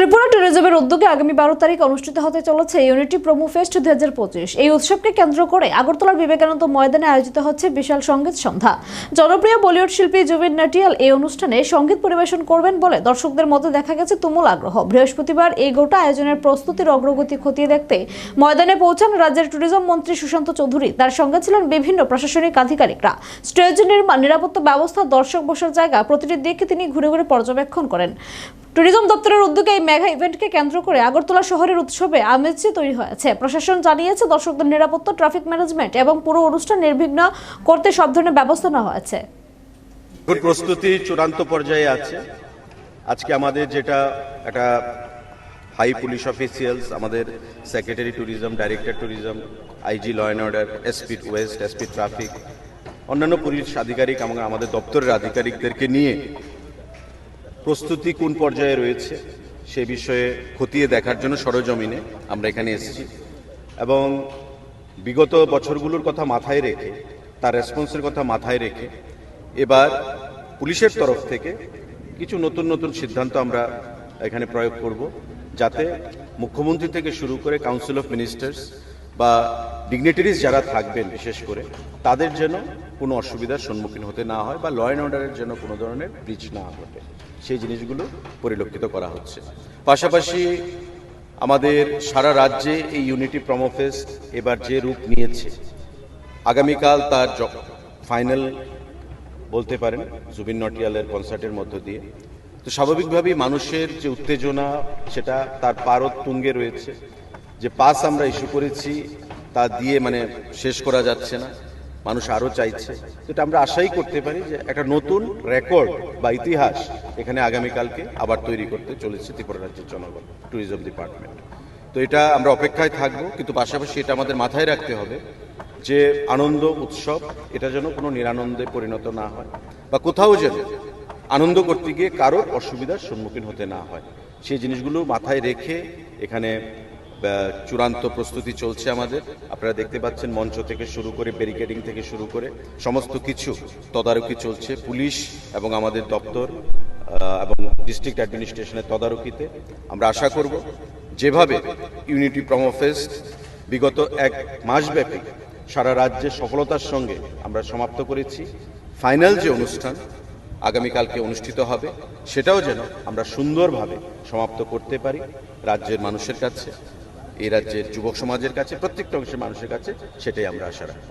ত্রিপুরা ট্যুরিজমের উদ্যোগে আগামী বারো তারিখ অনুষ্ঠিত হতে চলেছে ইউনিটি প্রোমো ফেস্ট দুই হাজার পঁচিশ। এই উৎসবকে কেন্দ্র করে আগরতলার বিবেকানন্দ ময়দানে আয়োজিত হচ্ছে বিশাল সংগীত সন্ধ্যা। জনপ্রিয় বলিউড শিল্পী জুবিন নাটিয়াল এই অনুষ্ঠানে সংগীত পরিবেশন করবেন বলে দর্শকদের মধ্যে দেখা গেছে তুমুল আগ্রহ। বৃহস্পতিবার এই গোটা আয়োজনের প্রস্তুতির অগ্রগতি খতিয়ে দেখতে ময়দানে পৌঁছান রাজ্যের ট্যুরিজম মন্ত্রী সুশান্ত চৌধুরী। তার সঙ্গে ছিলেন বিভিন্ন প্রশাসনিক আধিকারিকরা। স্টেজ নির্মাণ, নিরাপত্তা ব্যবস্থা, দর্শক বসার জায়গা প্রতিটি দিকে তিনি ঘুরে ঘুরে পর্যবেক্ষণ করেন। ট্যুরিজম দপ্তরের উদ্যোগে এই মেগা ইভেন্টকে কেন্দ্র করে আগরতলা শহরের উৎসবে আমেজ তৈরি হয়েছে। প্রশাসন জানিয়েছে, দর্শকদের নিরাপত্তা, ট্রাফিক ম্যানেজমেন্ট এবং পুরো অনুষ্ঠান নির্বিঘ্ন করতে সব ধরনের ব্যবস্থা নেওয়া হয়েছে। প্রস্তুতি চূড়ান্ত পর্যায়ে আছে। আজকে আমাদের যেটা একটা হাই পুলিশ অফিসিয়ালস আমাদের secretary tourism director tourism IG law and order SP west SP traffic অন্যান্য পুলিশ আধিকারিক এবং আমাদের দপ্তরের আধিকারিকদেরকে নিয়ে প্রস্তুতি কোন পর্যায়ে রয়েছে সে বিষয়ে খতিয়ে দেখার জন্য সরজমিনে আমরা এখানে এসেছি। এবং বিগত বছরগুলোর কথা মাথায় রেখে, তার রেসপন্সের কথা মাথায় রেখে এবার পুলিশের তরফ থেকে কিছু নতুন নতুন সিদ্ধান্ত আমরা এখানে প্রয়োগ করব, যাতে মুখ্যমন্ত্রী থেকে শুরু করে কাউন্সিল অফ মিনিস্টার্স বা ডিগনিটারিজ যারা থাকবেন, বিশেষ করে, তাদের যেন কোনো অসুবিধার সম্মুখীন হতে না হয় বা ল অ্যান্ড অর্ডারের জন্য কোনো ধরনের ব্রিজ না ঘটে। সেই জিনিসগুলো পরিলক্ষিত করা হচ্ছে। পাশাপাশি আমাদের সারা রাজ্যে এই ইউনিটি প্রমোফেস্ট এবার যে রূপ নিয়েছে, আগামীকাল তার ফাইনাল বলতে পারেন, জুবিন নটিয়ালের কনসার্টের মধ্য দিয়ে। তো স্বাভাবিকভাবেই মানুষের যে উত্তেজনা, সেটা তার পারদ তুঙ্গে রয়েছে। যে পাস আমরা ইস্যু করেছি, তা দিয়ে মানে শেষ করা যাচ্ছে না। মানুষ আরও চাইছে। এটা আমরা আশাই করতে পারি যে একটা নতুন রেকর্ড বা ইতিহাস এখানে আগামীকালকে আবার তৈরি করতে চলেছে ত্রিপুরা রাজ্যের জনগণ ট্যুরিজম ডিপার্টমেন্ট তো এটা আমরা অপেক্ষায় থাকব, কিন্তু পাশাপাশি এটা আমাদের মাথায় রাখতে হবে যে আনন্দ, উৎসব, এটা যেন কোনো নিরানন্দে পরিণত না হয় বা কোথাও যেন আনন্দ করতে গিয়ে কারোর অসুবিধার সম্মুখীন হতে না হয়। সেই জিনিসগুলো মাথায় রেখে এখানে চূড়ান্ত প্রস্তুতি চলছে আমাদের। আপনারা দেখতে পাচ্ছেন মঞ্চ থেকে শুরু করে ব্যারিকেডিং থেকে শুরু করে সমস্ত কিছু তদারকি চলছে পুলিশ এবং আমাদের দপ্তর এবং ডিস্ট্রিক্ট অ্যাডমিনিস্ট্রেশনের তদারকিতে। আমরা আশা করব যেভাবে ইউনিটি প্রমোফেস্ট বিগত এক মাসব্যাপী সারা রাজ্যে সফলতার সঙ্গে আমরা সমাপ্ত করেছি ফাইনাল যে অনুষ্ঠান আগামীকালকে অনুষ্ঠিত হবে, সেটাও যেন আমরা সুন্দরভাবে সমাপ্ত করতে পারি রাজ্যের মানুষের কাছে। এই রাজ্যের যুবক সমাজের কাছে প্রত্যেকটা অংশের মানুষের কাছে সেটাই আমরা আশা রাখব।